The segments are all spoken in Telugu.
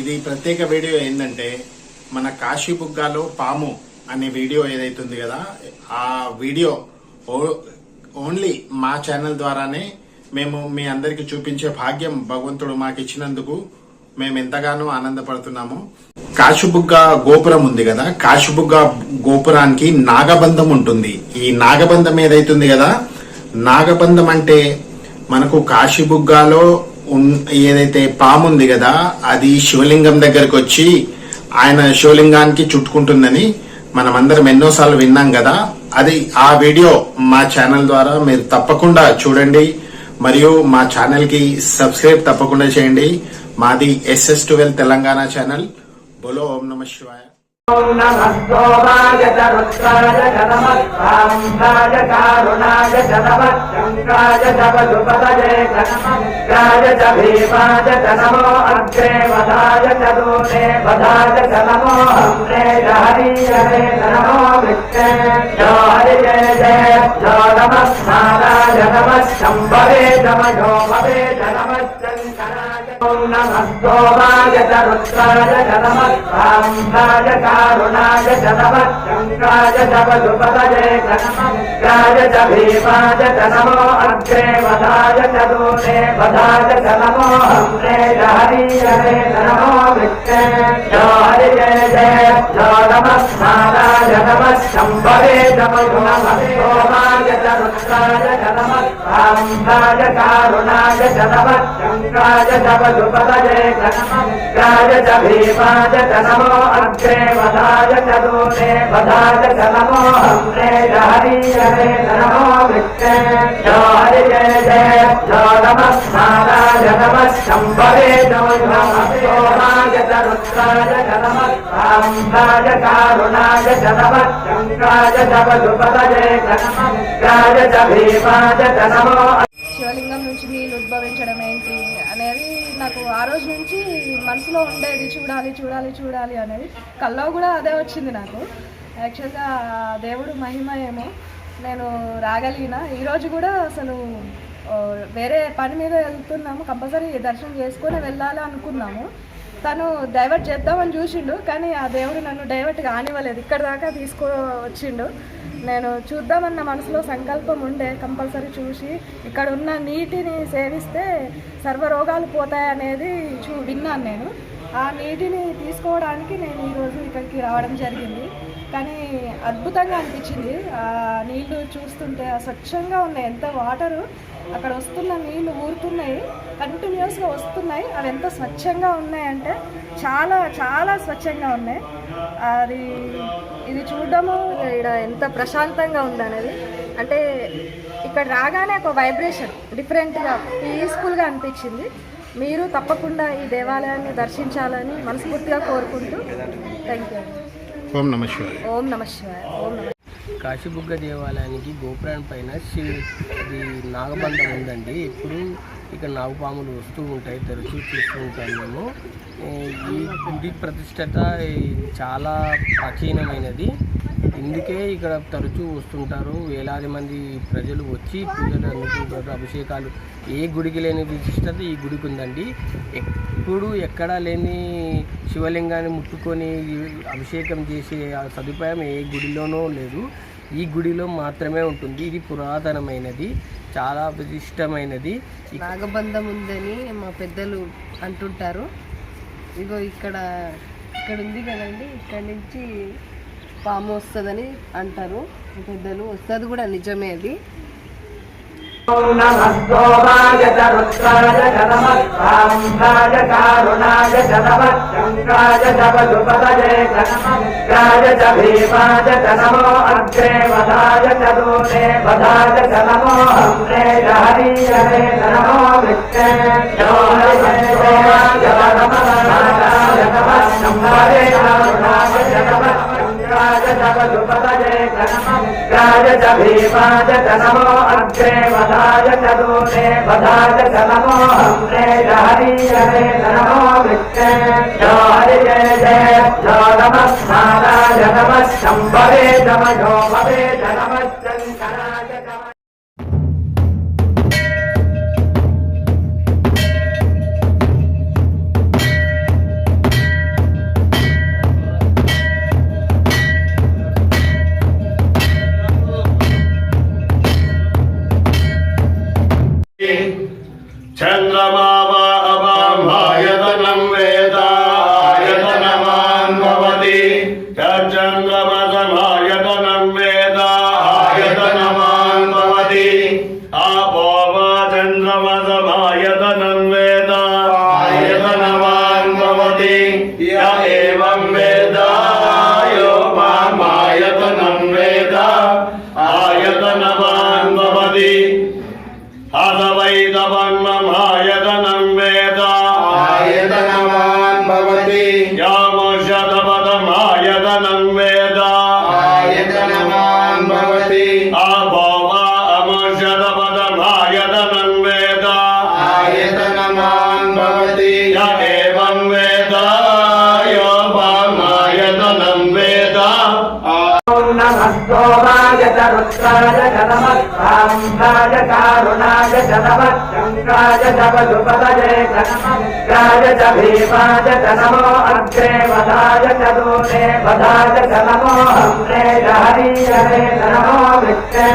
ఇది ప్రత్యేక వీడియో ఏంటంటే మన కాశీ బుగ్గాలో పాము అనే వీడియో ఏదైతుంది కదా ఆ వీడియో ఓన్లీ మా ఛానల్ ద్వారానే మేము మీ అందరికి చూపించే భాగ్యం భగవంతుడు మాకు ఇచ్చినందుకు మేము ఎంతగానో ఆనందపడుతున్నాము. కాశుబుగ్గ గోపురం ఉంది కదా కాశుబుగ్గ గోపురానికి నాగబంధం ఉంటుంది. ఈ నాగబంధం ఏదైతుంది కదా? నాగబంధం అంటే మనకు కాశీబుగ్గాలో ఏదైతే పాము ఉంది కదా అది శివలింగం దగ్గరకు వచ్చి ఆయన శివలింగానికి చుట్టుకుంటుందని మనమందరం ఎన్నోసార్లు విన్నాం కదా. అది ఆ వీడియో మా ఛానల్ ద్వారా మీరు తప్పకుండా చూడండి. మరియు మా ఛానల్కి సబ్స్క్రైబ్ తప్పకుండా చేయండి. మాది ఎస్ఎస్ ట్వెల్వ్ తెలంగాణ ఛానల్. బోలో ఓం నమ శివాయ నమస్తోమాయ చ రుద్రాయ చ నమస్వాంధాయ కారుణాయ చ నమః శంకాయ చ పశుపతయే చ నమస్కాయ చ భీమాయ చ నమో అగ్రే వదాయ చ దూరే వదాయ చ నమో హంసే చ హరియే చ నమో విష్ణే చ హరియే జయ చ నమః నారాయ నమః శంభవే నమో భవే చ నమః శంకరాయ ఓం నమస్తోమాయ చ రుద్రాయ చ నమస్వాంధాయ కారుణాయ చ నమః శంకాయ చ పశుపతయే చ నమస్కాయ చ భీమాయ చ నమో అగ్రే వదాయ చ దూరే వదాయ చ నమో హంసే చ హరియే చ నమో విష్ణే చ హరియే జయ చ నమః నారాయ నమః శంభవే నమో కారుణాయ చ నమః శంకాయ చ పశుపతయే చ చ భీమాయ చ నమో అగ్రే వధాయ చ దూరే వదాయ చ నమో హంసే చ నమో విష్ణే చ హరియే జయ జో నమః నారాయ నమః శంభవే నమో నమస్తోమాయ చ రుద్రాయ చ నమస్వాంధాయ శంకాయ చ భీమాయ చ నమో శివలింగం నుంచి నీళ్ళు ఉద్భవించడం ఏంటి అనేది నాకు ఆ రోజు నుంచి మనసులో ఉండేది చూడాలి చూడాలి చూడాలి అనేది. కల్లో కూడా అదే వచ్చింది నాకు. యాక్చువల్గా దేవుడు మహిమ ఏమో నేను రాగలిగిన. ఈరోజు కూడా అసలు వేరే పని మీద వెళ్తున్నాము. కంపల్సరీ దర్శనం చేసుకొని వెళ్ళాలి అనుకున్నాము. తను డైవర్ట్ చేద్దామని చూసిండు కానీ ఆ దేవుడు నన్ను డైవర్ట్ కానివ్వలేదు. ఇక్కడ దాకా తీసుకో వచ్చిండు నేను చూద్దామన్న మనసులో సంకల్పం ఉండే కంపల్సరీ చూసి ఇక్కడ ఉన్న నీటిని సేవిస్తే సర్వ రోగాలు పోతాయనేది చూ విన్నాను నేను. ఆ నీటిని తీసుకోవడానికి నేను ఈరోజు ఇక్కడికి రావడం జరిగింది. కానీ అద్భుతంగా అనిపించింది. ఆ నీళ్ళు చూస్తుంటే స్వచ్ఛంగా ఉన్నాయి. ఎంత వాటరు అక్కడ వస్తున్న నీళ్ళు ఊరుతున్నాయి కంటిన్యూస్గా వస్తున్నాయి. అవి ఎంత స్వచ్ఛంగా ఉన్నాయంటే చాలా చాలా స్వచ్ఛంగా ఉన్నాయి. అది ఇది చూడడము ఇక్కడ ఎంత ప్రశాంతంగా ఉంది అనేది అంటే ఇక్కడ రాగానే ఒక వైబ్రేషన్ డిఫరెంట్గా పీస్ఫుల్గా అనిపించింది. మీరు తప్పకుండా ఈ దేవాలయాన్ని దర్శించాలని మనస్ఫూర్తిగా కోరుకుంటూ థ్యాంక్ యూ ఓం నమ శివాయ. ఓం నమ శివాయ ఓం నమ కాశీబుగ్గ దేవాలయానికి గోపురం పైన శివ నాగబంధం ఉందండి. ఇప్పుడు ఇక్కడ నాగపాములు వస్తూ ఉంటాయి తరచూ చూస్తూ ఉంటాం మేము. ఈ గుడి ప్రతిష్టత చాలా ప్రాచీనమైనది. ఇందుకే ఇక్కడ తరచూ వస్తుంటారు. వేలాది మంది ప్రజలు వచ్చి పూజలు అందుకుంటారు అభిషేకాలు. ఏ గుడికి లేని విశిష్టత ఈ గుడికి ఉందండి. ఎప్పుడు ఎక్కడా లేని శివలింగాన్ని ముట్టుకొని అభిషేకం చేసే ఆ సదుపాయం ఏ గుడిలోనూ లేదు. ఈ గుడిలో మాత్రమే ఉంటుంది. ఇది పురాతనమైనది చాలా విశిష్టమైనది. నాగబంధం ఉందని మా పెద్దలు అంటుంటారు. ఇగో ఇక్కడ ఇక్కడ ఉంది కదండి ఇక్కడ నుంచి పాము వస్తుందని అంటారు. పెద్దలు వస్తుంది కూడా నిజమే అది. నమస్తోమాయ చ రుద్రాయ చ నమస్వాంధాయ కారుణాయ చ నమః శంకాయ చ పశుపతయే చ నమస్కాయ చ భీమాయ చ నమో అగ్రే వదాయ చ దూరే వదాయ చ నమో హంసే చ హరియే చ నమో విష్ణే చ హరియే చ నమః నారాయ నమః శంభవే కారుణాయ చ वधाय च भीमाय च नमो अग्रे वधाय च दूते दोरे मदाय तनमो अग्रे जहरि जगे तनमो विहरि जय जय नमः नाराय नमः शम्भवे दम भवे భవతి యామోషతపదమాయతనం వేద ఆయతనవాన్ భవతి వేద య ఏవం వేద వేద నమస్తోమాయ రుద్రాయ కారుణాయ నమః నమో అగ్రే వదాయ దూరే వదాయ నమో నమో విష్ణే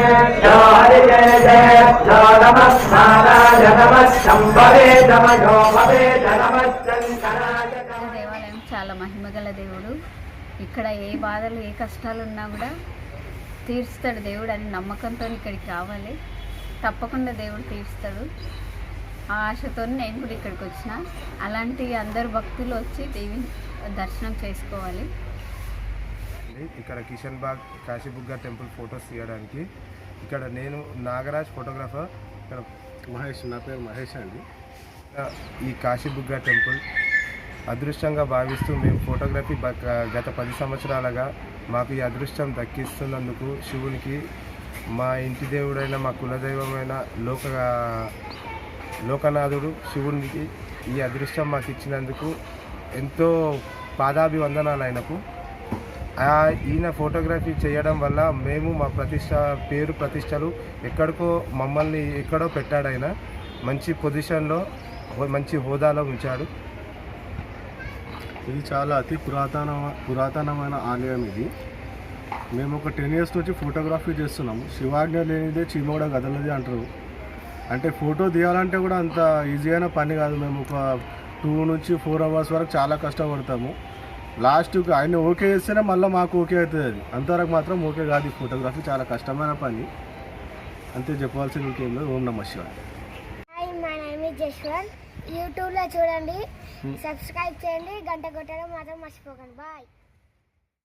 నమః నారాయ నమః శంభవే నమో భవే నమః దేవాలయం చాలా మహిమగల దేవుడు. ఇక్కడ ఏ బాధలు ఏ కష్టాలు ఉన్నా కూడా తీరుస్తాడు దేవుడు అని నమ్మకంతో ఇక్కడికి రావాలి. తప్పకుండా దేవుడు తీరుస్తాడు. ఆశతో నేను కూడా ఇక్కడికి వచ్చిన. అలాంటి అందరు భక్తులు వచ్చి దేవి దర్శనం చేసుకోవాలి. ఇక్కడ కిషన్ బాగ్ కాశీబుగ్గ టెంపుల్ ఫొటోస్ తీయడానికి. ఇక్కడ నేను నాగరాజ్ ఫోటోగ్రాఫర్. ఇక్కడ మహేష్ నా పేరు మహేష్ అండి. ఈ కాశీబుగ్గ టెంపుల్ అదృష్టంగా భావిస్తూ మేము ఫోటోగ్రఫీ బ- గత పది సంవత్సరాలుగా మాకు ఈ అదృష్టం దక్కిస్తున్నందుకు శివునికి మా ఇంటి దేవుడైన మా కులదైవమైన లోక లోకనాథుడు శివునికి ఈ అదృష్టం మాకు ఇచ్చినందుకు ఎంతో పాదాభివందనాలు ఆయనకు. ఈయన ఫోటోగ్రఫీ చేయడం వల్ల మేము మా ప్రతిష్ట పేరు ప్రతిష్టలు ఎక్కడికో మమ్మల్ని ఎక్కడో పెట్టాడు ఆయన. మంచి పొజిషన్లో మంచి హోదాలో ఉంచాడు. ఇది చాలా అతి పురాతన పురాతనమైన ఆలయం ఇది. మేము ఒక టెన్ ఇయర్స్ నుంచి ఫోటోగ్రఫీ చేస్తున్నాము. శివాజ్ఞ లేనిదే చీమోడ గదలది అంటారు. అంటే ఫోటో తీయాలంటే కూడా అంత ఈజీ అయిన పని కాదు. మేము ఒక టూ నుంచి ఫోర్ అవర్స్ వరకు చాలా కష్టపడతాము. లాస్ట్కి ఆయన ఓకే చేస్తేనే మళ్ళీ మాకు ఓకే అవుతుంది అది. అంతవరకు మాత్రం ఓకే కాదు ఈ ఫోటోగ్రఫీ. చాలా కష్టమైన పని. అంతే చెప్పాల్సింది ఇంకేం లేదు. ఓం నమ శివాయ. యూట్యూబ్లో చూడండి. సబ్స్క్రైబ్ చేయండి. గంట కొట్టడం మాత్రం మర్చిపోకండి. బాయ్